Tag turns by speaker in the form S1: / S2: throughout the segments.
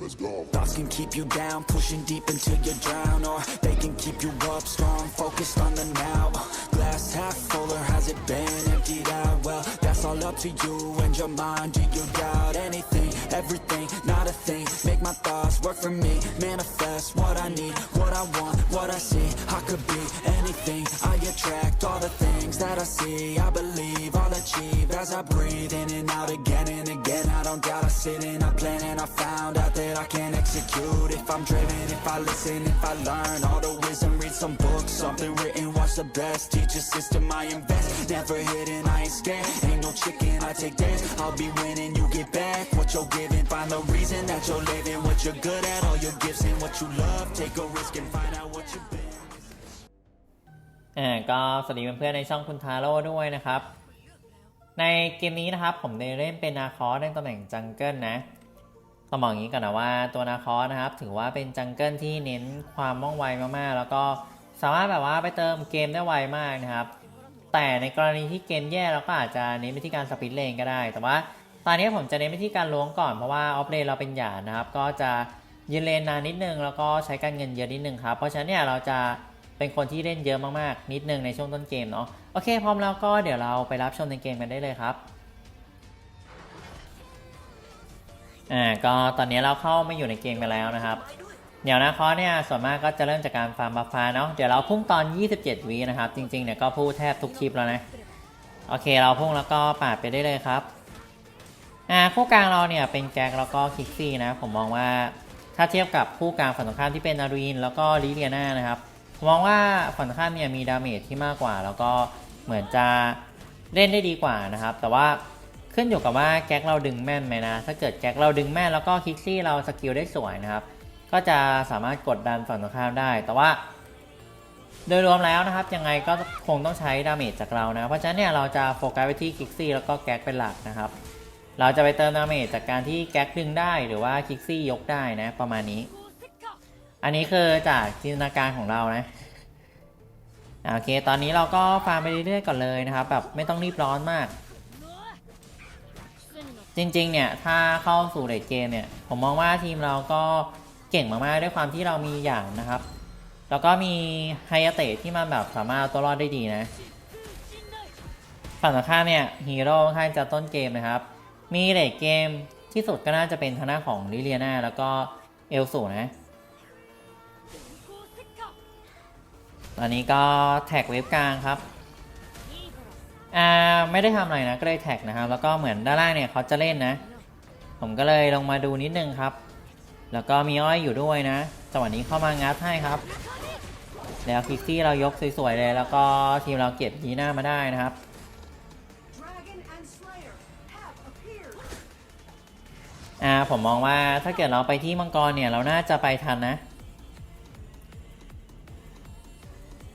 S1: Let's go.
S2: Thoughts can keep you down, pushing deep until you drown Or they can keep you up strong, focused on the now Glass half full or has it been emptied out? Well, that's all up to you and your mind Do you doubt anything, everything, not a thing. Make my thoughts work for me, manifest what I need What I want, what I see, I could be anything. I attract all the things that I see. I believe I'll achieve as I breathe in and out again and again. I don't doubt I sit and I plan and I found out that I can execute. If I'm driven, if I listen, if I learn All the wisdom, read some books, something written Watch the best, teach a system I invest. Never hidden, I ain't scared. Ain't no chicken, I take dance I'll be winning, you get back what you're giving Find the reason that you're living What you're good at, all your gifts and what you love Take a risk and find out what you've been
S3: อ่าก็สวัสดีเพื่อนๆในช่องคุณทาโร่ด้วยนะครับ ในเกมนี้นะครับผมได้เล่นเป็นนาคอสในตำแหน่งจังเกิลนะต้องบอกอย่างนี้ก่อนนะว่าตัวนาคอสนะครับ ถือว่าเป็นจังเกิลที่เน้นความว่องไวมากๆ แล้วก็สามารถแบบว่าไปเติมเกมได้ไวมากนะครับ แต่ในกรณีที่เกมแย่เราก็อาจจะเน้นไปที่การสปิดเลนก็ได้ แต่ว่า ตอนนี้ผมจะเน้นไปที่การล้วงก่อนเพราะว่าออฟเลนเราเป็นหยาดนะครับ ก็จะยืนเลนนานนิดนึงแล้วก็ใช้การเงินเยอะนิดนึงครับ เพราะฉะนั้นเนี่ยเราจะเป็นคนที่เล่นเยอะมากๆ นิดนึงในช่วงต้นเกมเนาะโอเค พร้อมแล้วก็เดี๋ยวเราไปรับชมในเกมกันได้เลยครับอ่าก็ตอนนี้เราเข้ามาอยู่ในเกมกันแล้วนะครับเดี๋ยวนะคอเนี่ยส่วนมากก็จะเริ่มจากการฟาร์มบัฟฟ้าเนาะเดี๋ยวเราพุ่งตอน 27วินะครับ จริงๆเนี่ยก็พูดแทบทุกคลิปแล้วนะ โอเคเราพุ่งแล้วก็ปาดไปได้เลยครับ อ่าคู่กลางเราเนี่ยเป็นแก๊กแล้วก็คิกซี่นะผมมองว่าถ้าเทียบกับคู่กลางฝั่งตรงข้ามที่เป็นอารีนแล้วก็ลิเลียนานะครับผมมองว่าฝั่งตรงข้ามเนี่ยมีดาเมจที่มากกว่า แล้วก็เหมือนจะเล่นได้ดีกว่านะครับ แต่ว่าขึ้นอยู่กับว่าแก๊กเราดึงแม่นไหมนะ ถ้าเกิดแก๊กเราดึงแม่นแล้วก็คิกซี่เราสกิลได้สวยนะครับ ก็จะสามารถกดดันฝั่งตรงข้ามได้ แต่ว่า โดยรวมแล้วนะครับ ยังไงก็คงต้องใช้ดาเมจจากเรานะ เพราะฉะนั้นเนี่ยเราจะโฟกัสไปที่คิกซี่แล้วก็แก๊กเป็นหลักนะครับ เราจะไปเติมดาเมจจากการที่แก๊กดึงได้หรือว่าคิกซี่ยกได้นะ ประมาณนี้ อันนี้คือจากจินตนาการของเรานะโอเค ตอนนี้เราก็ฟาร์มไปเรื่อยๆก่อนเลยนะครับ แบบไม่ต้องรีบร้อนมาก จริงๆ เนี่ย ถ้าเข้าสู่เลดเกมเนี่ย ผมมองว่าทีมเราก็เก่งมากๆ ด้วยความที่เรามีอย่างนะครับ แล้วก็มีไฮยเตะที่มันแบบสามารถเอาตัวรอดได้ดีนะฝั่งตรงข้ามเนี่ยฮีโร่ค่อนข้างจะต้นเกมนะครับ มีเลดเกมที่สุดก็น่าจะเป็นทางหน้าของลิเลียนาแล้วก็เอลสูนะ ตอนนี้ก็แท็กเว็บกลางครับอ่าไม่ได้ทำอะไรนะก็เลยแท็กนะครับ แล้วก็เหมือนด้านล่างเนี่ยเขาจะเล่นนะ ผมก็เลยลงมาดูนิดนึงครับ แล้วก็มีอ้อยอยู่ด้วยนะจังหวะนี้เข้ามางัดให้ครับ แล้วคิกซี่เรายกสวยๆเลย แล้วก็ทีมเราเก็บยีน่ามาได้นะครับ อ่าผมมองว่าถ้าเกิดเราไปที่มังกรเนี่ยเราน่าจะไปทันนะ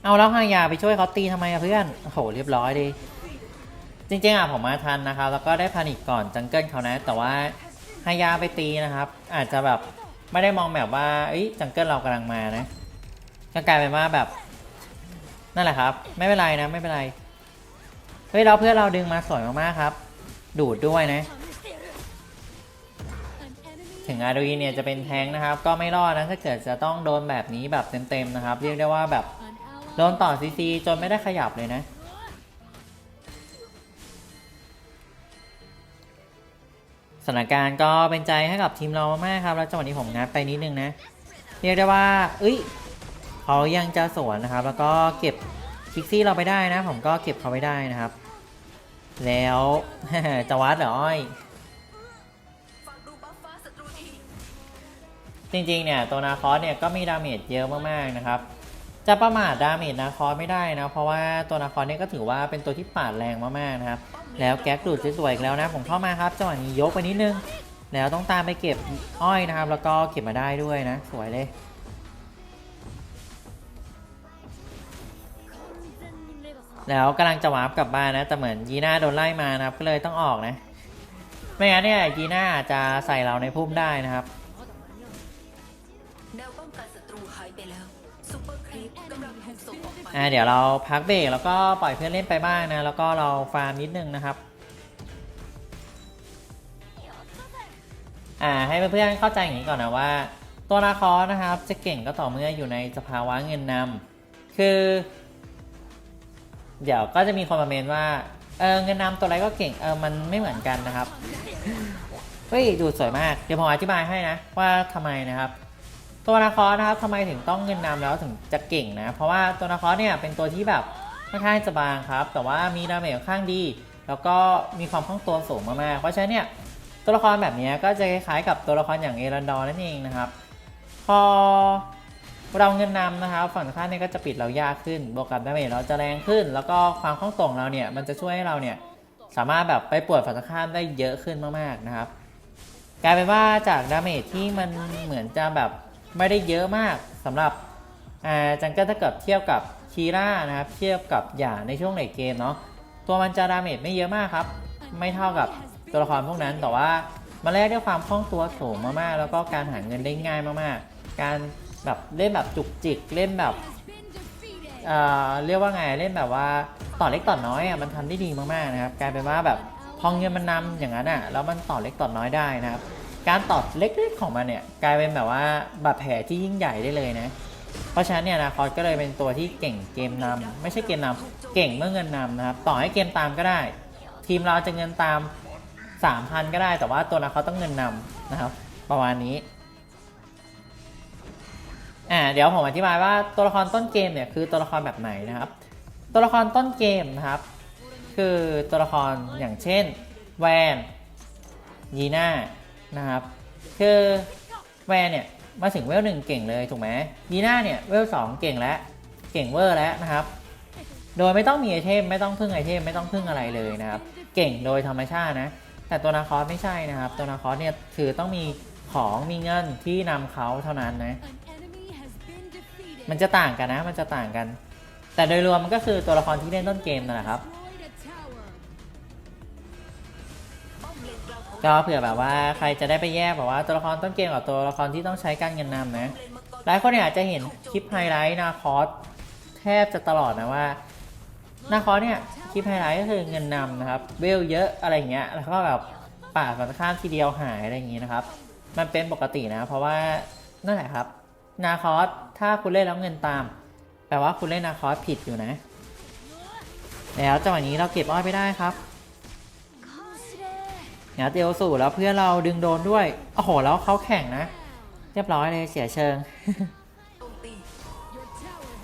S3: เอาแล้วฮายาไปช่วยเขาตีทำไมอะเพื่อนโอ้โหเรียบร้อยดิจริงๆอะผมมาทันนะครับ แล้วก็ได้พานิกก่อนจังเกิลเขานะ แต่ว่าฮายาไปตีนะครับ อาจจะแบบไม่ได้มองแบบว่าเอ้ยจังเกิลเรากำลังมานะก็กลายเป็นว่าแบบนั่นแหละครับ ไม่เป็นไรนะไม่เป็นไรเฮ้ยเราเพื่อนเราดึงมาสวยมากๆครับ ดูดด้วยนะ ถึงอารีเนี่ยจะเป็นแทงนะครับ ก็ไม่รอดนะถ้าเกิดจะต้องโดนแบบนี้แบบเต็มๆนะครับ เรียกได้ว่าแบบโดนต่อซีซีจนไม่ได้ขยับเลยนะสถานการณ์ก็เป็นใจให้กับทีมเรามากๆครับ แล้วจังหวะนี้ผมงัดไปนิดนึงนะ เรียกได้ว่า เอ้ยเขายังจะสวนนะครับ แล้วก็เก็บคิกซี่เราไปได้นะ ผมก็เก็บเขาไปได้นะครับ แล้วจะวัดเหรออ้อย จริงๆเนี่ยตัวนาคอสเนี่ยก็มีดาเมจเยอะมากๆนะครับจะประมาทดาเมจนาคอสไม่ได้นะเพราะว่าตัวนาคอสเนี่ยก็ถือว่าเป็นตัวที่ปาดแรงมากๆนะครับแล้วแก๊กดูดสวยๆแล้วนะผมเข้ามาครับจังหวะนี้ยกไปนิดนึง แล้วต้องตามไปเก็บอ้อยนะครับ แล้วก็เก็บมาได้ด้วยนะ สวยเลยแล้วกำลังจะวาร์ปกลับบ้านนะ แต่เหมือนยีน่าโดนไล่มานะครับ ก็เลยต้องออกนะ ไม่งั้นเนี่ยยีน่าอาจจะใส่เราในพุ่มได้นะครับ
S4: อ่าเดี๋
S3: ยวเราพักเบรกแล้วก็ปล่อยเพื่อนเล่นไปบ้างนะ แล้วก็เราฟาร์มนิดนึงนะครับ อ่าให้เพื่อนๆเข้าใจอย่างนี้ก่อนนะว่า ตัวนาคอนะครับ จะเก่งก็ต่อเมื่ออยู่ในสภาวะเงินนำคือ เดี๋ยวก็จะมีคนมาเมนว่าเออเงินนำตัวอะไรก็เก่งเออมันไม่เหมือนกันนะครับเฮ้ยดูสวยมากเดี๋ยวผมอธิบายให้นะว่าทำไมนะครับ ตัวนาคอสนะครับทำไมถึงต้องเงินนำแล้วถึงจะเก่งนะ เพราะว่าตัวนาคอสเนี่ยเป็นตัวที่แบบค่อนข้างจะบางครับ แต่ว่ามีดาเมจค่อนข้างดี แล้วก็มีความคล่องตัวสูงมากๆ เพราะฉะนั้นเนี่ยตัวละครแบบนี้ก็จะคล้ายๆกับตัวละครอย่างเอรันดอร์นั่นเองนะครับ พอเราเงินนำนะครับ ฝั่งข้ามเนี่ยก็จะปิดเรายากขึ้น บวกกับดาเมจเราจะแรงขึ้น แล้วก็ความคล่องตัวของเราเนี่ยมันจะช่วยให้เราเนี่ยสามารถแบบไปปวดฝั่งตรงข้ามได้เยอะขึ้นมากๆนะครับ กลายเป็นว่าจากดาเมจที่มันเหมือนจะแบบ ไม่ได้เยอะมากสำหรับอ่าจังเกิลถ้าเกิดเทียบกับคีร่านะครับเทียบกับหย่าในช่วงเลทเกมเนาะตัวมันจะดาเมจไม่เยอะมากครับ ไม่เท่ากับตัวละครพวกนั้นแต่ว่ามันแลกด้วยความคล่องตัวสูงมากๆ แล้วก็การหาเงินได้ง่ายมากๆ การแบบเล่นแบบจุกจิกเล่นแบบเอ่อเรียกว่าไงเล่นแบบว่าต่อเล็กต่อน้อยอะมันทำได้ดีมากๆนะครับกลายเป็นว่าแบบพองเงินมันนำอย่างนั้นอะแล้วมันต่อเล็กต่อน้อยได้นะครับ การตอดเล็กๆของมันเนี่ยกลายเป็นแบบว่าบาดแผลที่ยิ่งใหญ่ได้เลยนะ เพราะฉะนั้นเนี่ยนะคอสก็เลยเป็นตัวที่เก่งเกมนำไม่ใช่เกมนำเก่งเมื่อเงินนำนะครับ ต่อให้เกมตามก็ได้ ทีมเราจะเงินตาม 3,000 ก็ได้ แต่ว่าตัวนะเขาต้องเงินนำนะครับ ประมาณนี้อ่าเดี๋ยวผมอธิบายว่าตัวละครต้นเกมเนี่ยคือตัวละครแบบไหนนะครับ ตัวละครต้นเกมนะครับ คือตัวละครอย่างเช่นแวนยีน่า นะครับคือแวนเนี่ยมาถึงเวลหนึ่งเก่งเลยถูกไหมยีน่าเนี่ยเวลสองเก่งแล้วเก่งเวอร์แล้วนะครับ โดยไม่ต้องมีไอเทมไม่ต้องพึ่งไอเทมไม่ต้องพึ่งอะไรเลยนะครับ เก่งโดยธรรมชาตินะ แต่ตัวนาคอสไม่ใช่นะครับ ตัวนาคอสเนี่ยคือต้องมีของมีเงินที่นำเขาเท่านั้นนะมันจะต่างกันนะ มันจะต่างกัน แต่โดยรวมมันก็คือตัวละครที่เล่นต้นเกมนั่นแหละครับ
S4: ก็
S3: เผื่อแบบว่าใครจะได้ไปแยกแบบว่าตัวละครต้นเกมกับตัวละครที่ต้องใช้การเงินนำนะหลายคนเนี่ยอาจจะเห็นคลิปไฮไลท์นาคอสแทบจะตลอดนะว่านาคอสเนี่ยคลิปไฮไลท์ก็คือเงินนำนะครับเวลเยอะอะไรเงี้ยแล้วก็แบบป่าดฝั่งตรงข้ามทีเดียวหายอะไรอย่างงี้นะครับ มันเป็นปกตินะ เพราะว่านั่นแหละครับนาคอสถ้าคุณเล่นแล้วเงินตาม แปลว่าคุณเล่นนาคอสผิดอยู่นะ แล้วจังหวะนี้เราเก็บอ้อยไปได้ครับ งัดเอลสู่แล้วเพื่อนเราดึงโดนด้วยโอ้โหแล้วเขาแข่งนะ เรียบร้อยเลยเสียเชิง
S4: จมตี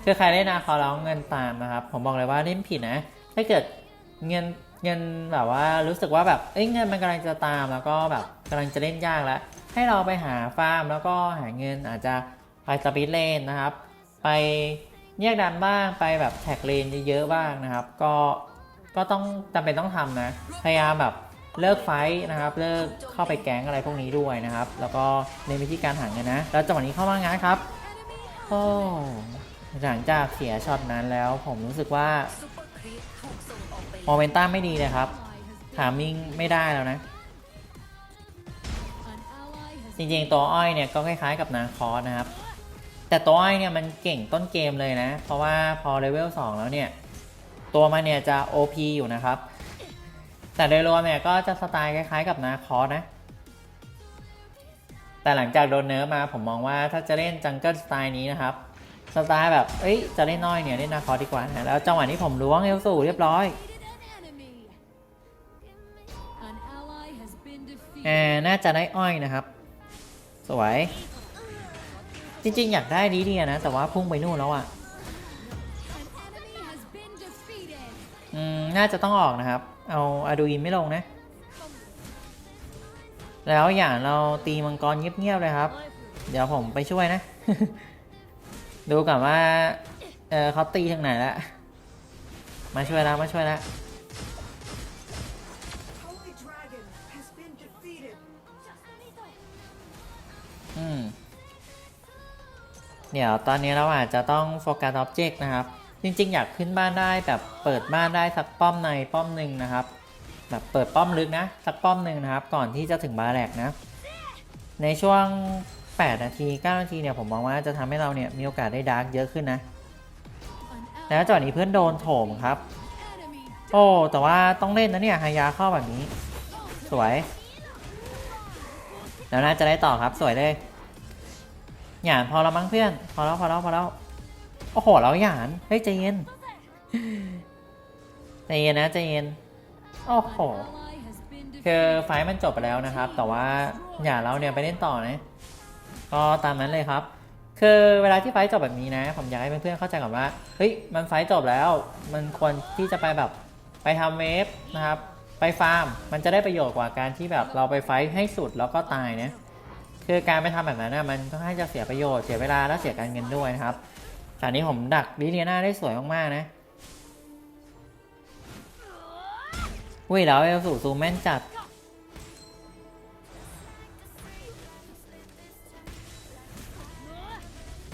S3: คือใครเล่นนาคอแล้วเงินตามนะครับ ผมบอกเลยว่าเล่นผิดนะ ถ้าเกิดเงินเงินแบบว่ารู้สึกว่าแบบเอ้ยเงินมันกำลังจะตามแล้วก็แบบกำลังจะเล่นยากแล้ว ให้เราไปหาฟาร์มแล้วก็หาเงินอาจจะไปสปีดเลนนะครับ ไปแยกดันบ้างไปแบบแท็กเลนเยอะๆบ้างนะครับ ก็ก็ต้องจำเป็นต้องทำนะ พยายามแบบ เลิกไฟท์นะครับ เลิกเข้าไปแก๊งอะไรพวกนี้ด้วยนะครับ แล้วก็ในวิธีการหาเงินนะ แล้วจังหวะนี้เข้ามางานครับโอ้หลังจากเสียช็อตนั้นแล้ว ผมรู้สึกว่าโมเมนตัมไม่ดีเลยครับถามมิงไม่ได้แล้วนะ จริงๆตัวอ้อยเนี่ยก็คล้ายๆกับนาคอสนะครับ แต่ตัวอ้อยเนี่ยมันเก่งต้นเกมเลยนะ เพราะว่าพอเลเวล2แล้วเนี่ย ตัวมันเนี่ยจะ OP อยู่นะครับ แต่โดยรวมเนี่ยก็จะสไตล์คล้ายๆกับนาคอสนะ แต่หลังจากโดนเนิร์ฟมาผมมองว่าถ้าจะเล่นจังเกิลสไตล์นี้นะครับ สไตล์แบบ เอ้ย จะเล่นน้อยเนี่ยเล่นนาคอสดีกว่านะ แล้วจังหวะนี้ผมล้วงเอลสู่เรียบร้อยแอน่าจะได้อ้อยนะครับ สวย จริงๆ อยากได้ดีเดียนะ แต่ว่าพุ่งไปนู่นแล้วอะอืม น่าจะต้องออกนะครับ เอาอาดูอินไม่ลงนะ แล้วอย่างเราตีมังกรเงียบๆเลยครับ เดี๋ยวผมไปช่วยนะ ดูก่อนว่า เออเขาตีทางไหนแล้ว มาช่วยแล้วมาช่วยแล้วอืมเดี๋ยวตอนนี้เราอาจจะต้องโฟกัสออบเจกต์นะครับ จริงๆ อยากขึ้นบ้านได้แบบเปิดบ้านได้สักป้อมในป้อมหนึ่งนะครับ แบบเปิดป้อมลึกนะ สักป้อมหนึ่งนะครับ ก่อนที่จะถึงบาแลกนะ ในช่วง 8 นาที 9 นาทีเนี่ยผมมองว่าจะทำให้เราเนี่ยมีโอกาสได้ดาร์กเยอะขึ้นนะ แล้วจังหวะนี้เพื่อนโดนโถมครับ โอ้แต่ว่าต้องเล่นนะเนี่ยฮายาเข้าแบบนี้ สวย แล้วน่าจะได้ต่อครับสวยเลยหยานพอแล้วมั้งเพื่อน พอแล้วพอแล้วพอแล้ว โอ้โหแล้วหยานเฮ้ยใจเย็นใจเย็นนะใจเย็นโอ้โหคือไฟมันจบไปแล้วนะครับ แต่ว่าอย่าเราเนี่ยไปเล่นต่อนะก็ตามนั้นเลยครับ คือเวลาที่ไฟจบแบบนี้นะ ผมอยากให้เพื่อนๆเข้าใจก่อนว่าเฮ้ยมันไฟจบแล้ว มันควรที่จะไปแบบไปทำเวฟนะครับ ไปฟาร์มมันจะได้ประโยชน์กว่าการที่แบบเราไปไฟให้สุดแล้วก็ตายนะคือการไปทำแบบนั้นนะมันก็ให้จะเสียประโยชน์เสียเวลาและเสียการเงินด้วยนะครับ แต่อันนี้ผมดักลิเลียนาได้สวยมากๆนะอุ้ยแล้วเอลสูซูแม่นจัด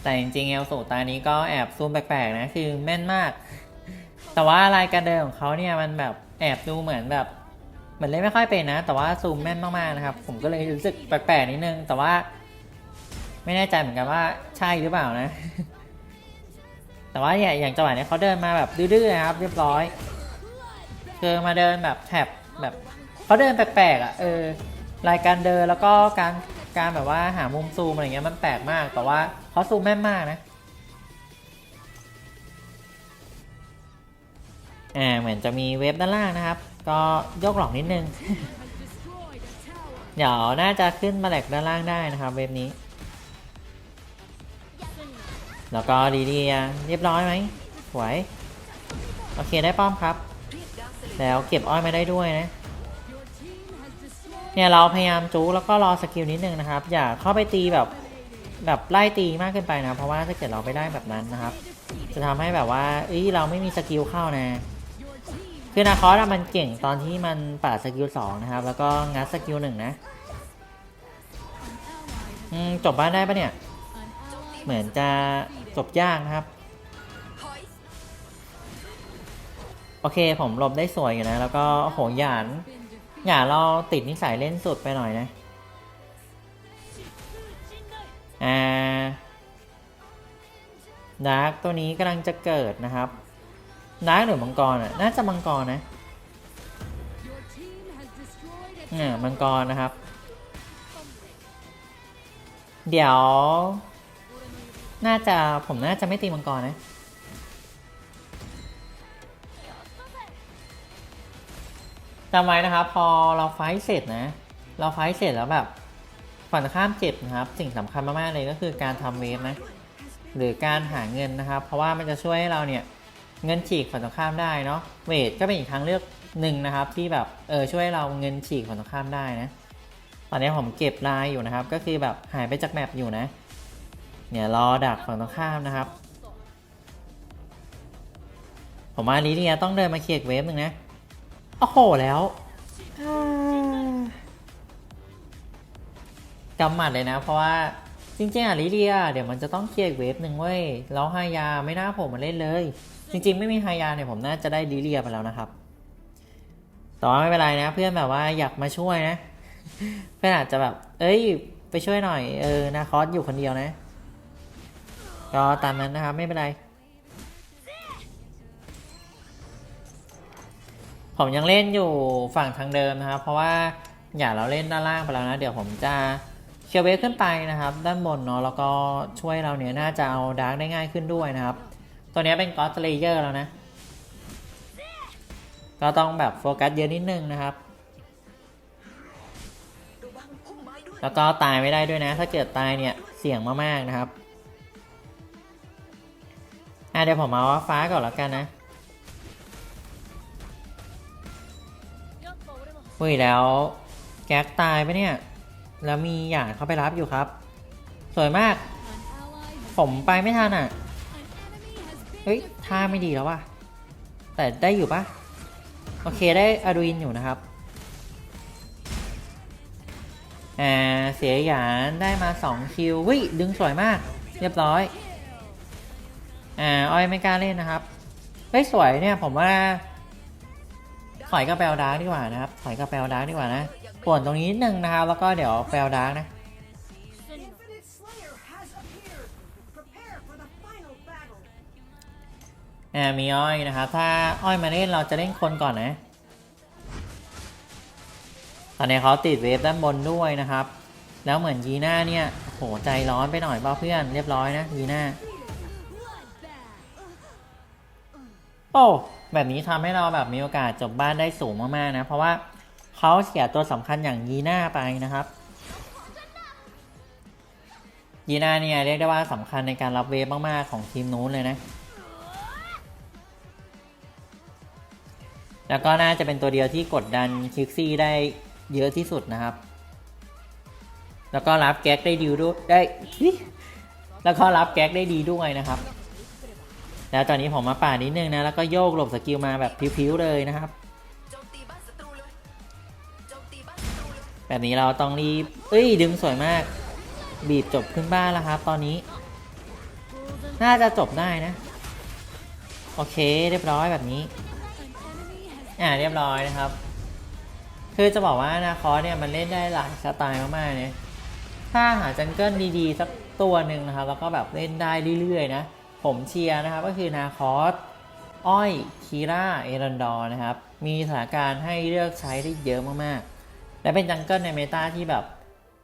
S3: แต่จริงๆเอลสูตานี้ก็แอบซูมแปลกๆนะคือแม่นมาก แต่ว่าลายการเดินของเขาเนี่ยมันแบบแอบดูเหมือนแบบเหมือนเล่นไม่ค่อยเป็นนะ แต่ว่าซูมแม่นมากๆนะครับ ผมก็เลยรู้สึกแปลกๆนิดนึง แต่ว่าไม่แน่ใจเหมือนกันว่าใช่หรือเปล่านะ แต่ว่าอย่างอย่างจังหวะเนี้ยเขาเดินมาแบบดื้อๆนะครับ เรียบร้อยคือมาเดินแบบแท็บแบบเขาเดินแปลกๆอะเออรายการเดินแล้วก็การการแบบว่าหามุมซูมอะไรเงี้ยมันแปลกมาก แต่ว่าเขาซูมแม่นมากนะอ่าเหมือนจะมีเว็บด้านล่างนะครับ ก็ยกหลอกนิดนึง เดี๋ยวน่าจะขึ้นมาแหลกด้านล่างได้นะครับ เว็บนี้ แล้วก็ดีดีอะเรียบร้อยไหมสวย โอเคได้ป้อมครับ แล้วเก็บอ้อยมาได้ด้วยนะ เนี่ยเราพยายามจู๊แล้วก็รอสกิลนิดนึงนะครับ อย่าเข้าไปตีแบบแบบไล่ตีมากเกินไปนะ เพราะว่าถ้าเกิดเราไปได้แบบนั้นนะครับ จะทำให้แบบว่าเอ้ยเราไม่มีสกิลเข้านะ คือนาคอสอะมันเก่งตอนที่มันปาดสกิลสองนะครับ แล้วก็งัดสกิลหนึ่งนะอืมจบบ้านได้ปะเนี่ย เหมือนจะจบยากนะครับ โอเคผมหลบได้สวยอยู่นะ แล้วก็โหหยานหยานเราติดนิสัยเล่นสุดไปหน่อยนะอ่าดาร์กตัวนี้กำลังจะเกิดนะครับดาร์กหรือมังกรอะน่าจะมังกรนะเนี่ยมังกรนะครับ เดี๋ยว น่าจะผมน่าจะไม่ตีมังกรนะ จำไว้นะครับ พอเราไฟท์เสร็จนะ เราไฟท์เสร็จแล้วแบบฝั่งข้ามเจ็บนะครับ สิ่งสำคัญมากๆเลยก็คือการทำเวฟนะ หรือการหาเงินนะครับ เพราะว่ามันจะช่วยให้เราเนี่ยเงินฉีกฝั่งตรงข้ามได้เนาะ เวทก็เป็นอีกทางเลือกหนึ่งนะครับ ที่แบบเออช่วยเราเงินฉีกฝั่งตรงข้ามได้นะ ตอนนี้ผมเก็บลายอยู่นะครับ ก็คือแบบหายไปจากแมปอยู่นะ เนี่ยรอดักฝั่งตรงข้ามนะครับ ผมว่าลิเดียต้องเดินมาเคลียร์อีกเวฟหนึ่งนะ โอ้โหแล้วกำหมัดเลยนะ เพราะว่าจริงๆอะลิเดียเดี๋ยวมันจะต้องเคลียร์อีกเวฟหนึ่งเว้ยแล้วฮายาไม่น่าผมมาเล่นเลย จริง ๆ ไม่มีฮายาเนี่ยผมน่าจะได้ลิเดียไปแล้วนะครับแต่ว่าไม่เป็นไรนะ เพื่อนแบบว่าอยากมาช่วยนะ เพื่อนอาจจะแบบ เอ้ย ไปช่วยหน่อยเออนาคอสอยู่คนเดียวนะ ก็ตามนั้นนะครับไม่เป็นไร ผมยังเล่นอยู่ฝั่งทางเดิมนะครับ เพราะว่าอย่าเราเล่นด้านล่างไปแล้วนะ เดี๋ยวผมจะเชียร์เวฟขึ้นไปนะครับ ด้านบนเนาะแล้วก็ช่วยเราเนี่ยน่าจะเอาดาร์กได้ง่ายขึ้นด้วยนะครับ ตัวนี้เป็นกอสเลเยอร์แล้วนะ ก็ต้องแบบโฟกัสเยอะนิดนึงนะครับแล้วก็ตายไม่ได้ด้วยนะ ถ้าเกิดตายเนี่ยเสี่ยงมากๆนะครับ อะเดี๋ยวผมเอาว่าฟ้าก่อนแล้วกันนะอุ้ยแล้วแก๊กตายไปเนี่ย แล้วมีหยาดเข้าไปรับอยู่ครับ สวยมาก ผมไปไม่ทันอะ เฮ้ยท่าไม่ดีแล้วว่ะ แต่ได้อยู่ปะโอเคได้อาดูอินอยู่นะครับอ่าเสียหยานได้มา 2 คิววิดึงสวยมาก เรียบร้อย อ่าอ้อยไม่กล้าเล่นนะครับเฮ้ยสวยเนี่ยผมว่าถอยกับแปลดาร์กดีกว่านะครับถอยกับแปลดาร์กดีกว่านะป่วนตรงนี้นิดนึงนะครับ แล้วก็เดี๋ยวแปลดาร์กนะอ่ามีอ้อยนะครับ ถ้าอ้อยมาเล่นเราจะเล่นคนก่อนนะ ตอนนี้เขาติดเวฟด้านบนด้วยนะครับ แล้วเหมือนยีน่าเนี่ยโหใจร้อนไปหน่อยเปล่าเพื่อนเรียบร้อยนะยีน่า โอ้แบบนี้ทำให้เราแบบมีโอกาสจบบ้านได้สูงมากๆนะ เพราะว่าเขาเสียตัวสำคัญอย่างยีน่าไปนะครับยีน่าเนี่ยเรียกได้ว่าสำคัญในการรับเวฟมากๆของทีมนู้นเลยนะ แล้วก็น่าจะเป็นตัวเดียวที่กดดันคิกซี่ได้เยอะที่สุดนะครับ แล้วก็รับแก๊กได้ดีด้วยได้ แล้วก็รับแก๊กได้ดีด้วยนะครับ แล้วตอนนี้ผมมาป่านิดนึงนะ แล้วก็โยกหลบสกิลมาแบบพิ้วๆเลยนะครับ แบบนี้เราต้องรีบ เอ้ย ดึงสวยมาก บีบจบขึ้นบ้านแล้วครับ ตอนนี้ น่าจะจบได้นะ โอเค เรียบร้อยแบบนี้ อ่า เรียบร้อยนะครับ คือจะบอกว่านาคอเนี่ยมันเล่นได้หลายสไตล์มากๆเนี่ยถ้าหาจังเกิลดีๆสักตัวหนึ่งนะครับ แล้วก็แบบเล่นได้เรื่อยๆนะ ผมเชียร์นะครับก็คือนาคอสอ้อยคีร่าเอรันดอร์นะครับ มีสถานการณ์ให้เลือกใช้ได้เยอะมากๆ และเป็นจังเกิลในเมตาที่แบบ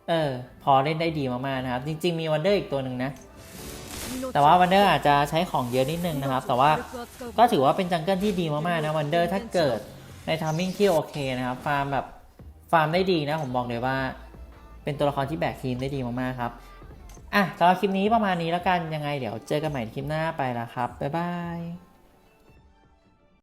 S3: เออ พอเล่นได้ดีมากๆนะครับ จริง ๆ มีวันเดอร์อีกตัวหนึ่งนะ แต่ว่าวันเดอร์อาจจะใช้ของเยอะนิดนึงนะครับ แต่ว่าก็ถือว่าเป็นจังเกิลที่ดีมากๆนะวันเดอร์ถ้าเกิดในทามมิ่งที่โอเคนะครับ ฟาร์มแบบฟาร์มได้ดีนะผมบอกเลยว่า เป็นตัวละครที่แบกทีมได้ดีมากๆครับ อะสำหรับคลิปนี้ประมาณนี้แล้วกันยังไงเดี๋ยวเจอกันใหม่คลิปหน้าไปละครับบ๊ายบาย